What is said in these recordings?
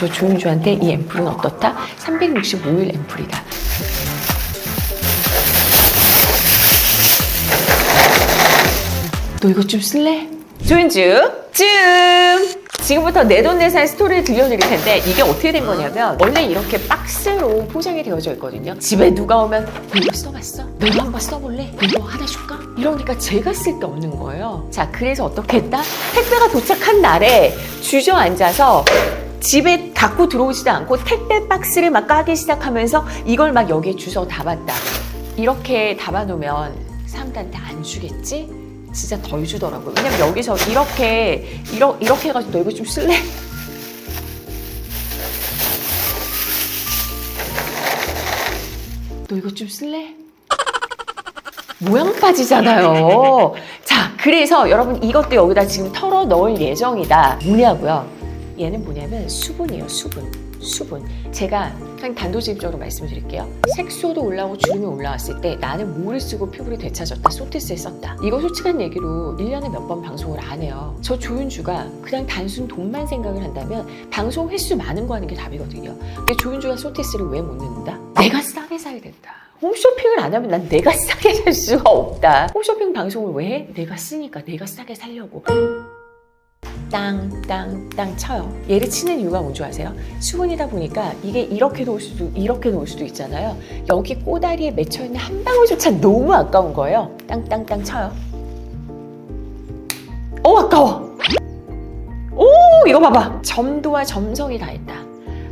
저 조윤주한테 이 앰플은 어떻다? 365일 앰플이다. 너 이거 좀 쓸래? 조윤주 쯤 지금부터 내돈내산 스토리를 들려드릴 텐데 이게 어떻게 된 거냐면 원래 이렇게 박스로 포장이 되어져 있거든요 집에 누가 오면 너 이거 써봤어? 너도 한번 써볼래? 이거 하나 줄까? 이러니까 제가 쓸 게 없는 거예요 자 그래서 어떻게 했다? 택배가 도착한 날에 주저앉아서 집에 갖고 들어오지도 않고 택배 박스를 막 까기 시작하면서 이걸 막 여기에 주워 담았다 이렇게 담아놓으면 사람들한테 안 주겠지? 진짜 덜 주더라고요. 왜냐면 여기서 이렇게, 이러, 이렇게 해가지고 너 이거 좀 쓸래? 너 이거 좀 쓸래? 모양 빠지잖아요. 자, 그래서 여러분 이것도 여기다 지금 털어 넣을 예정이다. 뭐냐고요? 얘는 뭐냐면 수분이에요, 수분. 수분. 제가 그냥 단도직입적으로 말씀드릴게요. 색소도 올라오고 주름이 올라왔을 때 나는 뭐를 쓰고 피부를 되찾았다, 소티스에 썼다. 이거 솔직한 얘기로 1년에 몇 번 방송을 안 해요. 저 조윤주가 그냥 단순 돈만 생각을 한다면 방송 횟수 많은 거 하는 게 답이거든요. 근데 조윤주가 소티스를 왜 못 넣는다? 내가 싸게 사야 된다. 홈쇼핑을 안 하면 난 내가 싸게 살 수가 없다. 홈쇼핑 방송을 왜 해? 내가 쓰니까 내가 싸게 살려고. 땅 땅 땅 쳐요. 얘를 치는 이유가 뭔지 아세요? 수분이다 보니까 이게 이렇게 놓을 수도 이렇게 놓을 수도 있잖아요. 여기 꼬다리에 맺혀 있는 한 방울조차 너무 아까운 거예요. 땅 땅 땅 쳐요. 오 아까워. 오 이거 봐봐. 점도와 점성이 다 있다.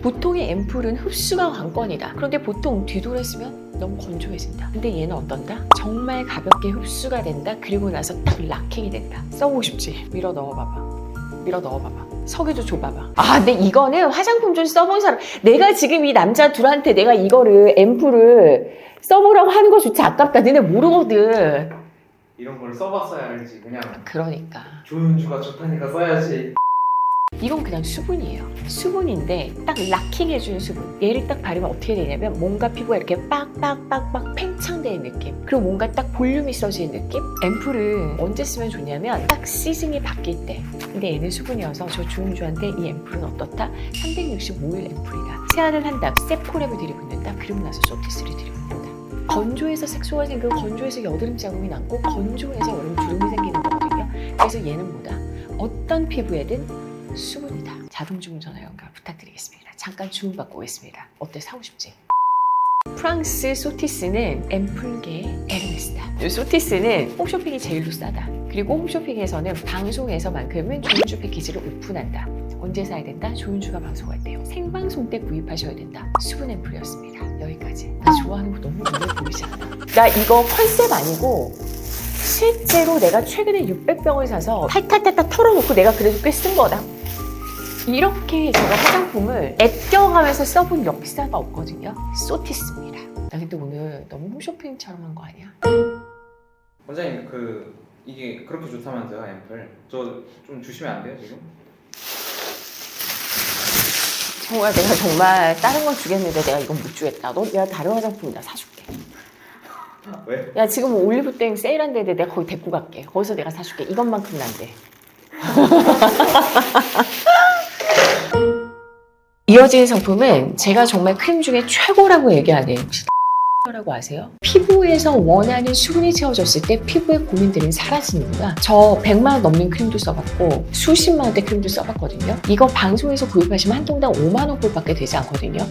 보통의 앰플은 흡수가 관건이다. 그런데 보통 뒤돌았으면 너무 건조해진다. 근데 얘는 어떤다? 정말 가볍게 흡수가 된다. 그리고 나서 딱 락킹이 된다. 써보고 싶지? 밀어 넣어봐봐. 밀어 넣어봐봐. 석유도 줘봐봐. 아, 근데 이거는 화장품 좀 써본 사람. 내가 지금 이 남자 둘한테 내가 이거를 앰플을 써보라고 하는 것조차 아깝다. 너네 모르거든. 이런 걸 써봤어야 알지 그냥 그러니까. 조윤주가 좋다니까 써야지 이건 그냥 수분이에요. 수분인데 딱 락킹해주는 수분. 얘를 딱 바르면 어떻게 되냐면 뭔가 피부가 이렇게 빡빡빡빡 팽창되는 느낌. 그리고 뭔가 딱 볼륨이 있어지는 느낌. 앰플을 언제 쓰면 좋냐면 딱 시즌이 바뀔 때. 근데 얘는 수분이어서 저 주은주한테 이 앰플은 어떻다? 365일 앰플이다. 세안을 한다. 세포랩을 들이붓는다. 그리고 나서 소티스를 들이붓는다. 건조해서 색소가 생기고 건조해서 여드름 자국이 남고 건조해서 여름 주름이 생기는 거거든요. 그래서 얘는 뭐다? 어떤 피부에든 수분이다. 자동 주문 전화 연결 부탁드리겠습니다. 잠깐 주문 받고 오겠습니다. 어때 사고 싶지? 프랑스 소티스는 앰플계 에르메스다. 이 소티스는 홈쇼핑이 제일로 싸다. 그리고 홈쇼핑에서는 방송에서만큼은 조윤주 패키지를 오픈한다. 언제 사야 된다? 조윤주가 방송할 때요. 생방송 때 구입하셔야 된다. 수분 앰플이었습니다. 여기까지. 나 좋아하는 거 너무 눈에 보이지 않아? 나 이거 컨셉 아니고 실제로 내가 최근에 600병을 사서 탈탈탈탈 털어놓고 내가 그래도 꽤 쓴 거다. 이렇게 제가 화장품을 애껴가면서 써본 역사가 없거든요. 소티스입니다. 나 근데 오늘 너무 홈쇼핑처럼 한 거 아니야? 원장님 그 이게 그렇게 좋다면서요 앰플 저 좀 주시면 안 돼요 지금? 정우야 내가 정말 다른 건 주겠는데 내가 이건 못 주겠다. 너 내가 다른 화장품 나 사줄게. 왜? 야 지금 올리브땡 세일한데인데 내가 거기 데리고 갈게. 거기서 내가 사줄게. 이것만큼은 안 돼. 이어지는 상품은 제가 정말 크림 중에 최고라고 얘기하는 라고 아세요? 피부에서 원하는 수분이 채워졌을 때 피부의 고민들은 사라지는구나. 저 100만 원 넘는 크림도 써봤고 수십만 원대 크림도 써봤거든요. 이거 방송에서 구입하시면 한 통당 5만 원 꼴밖에 되지 않거든요.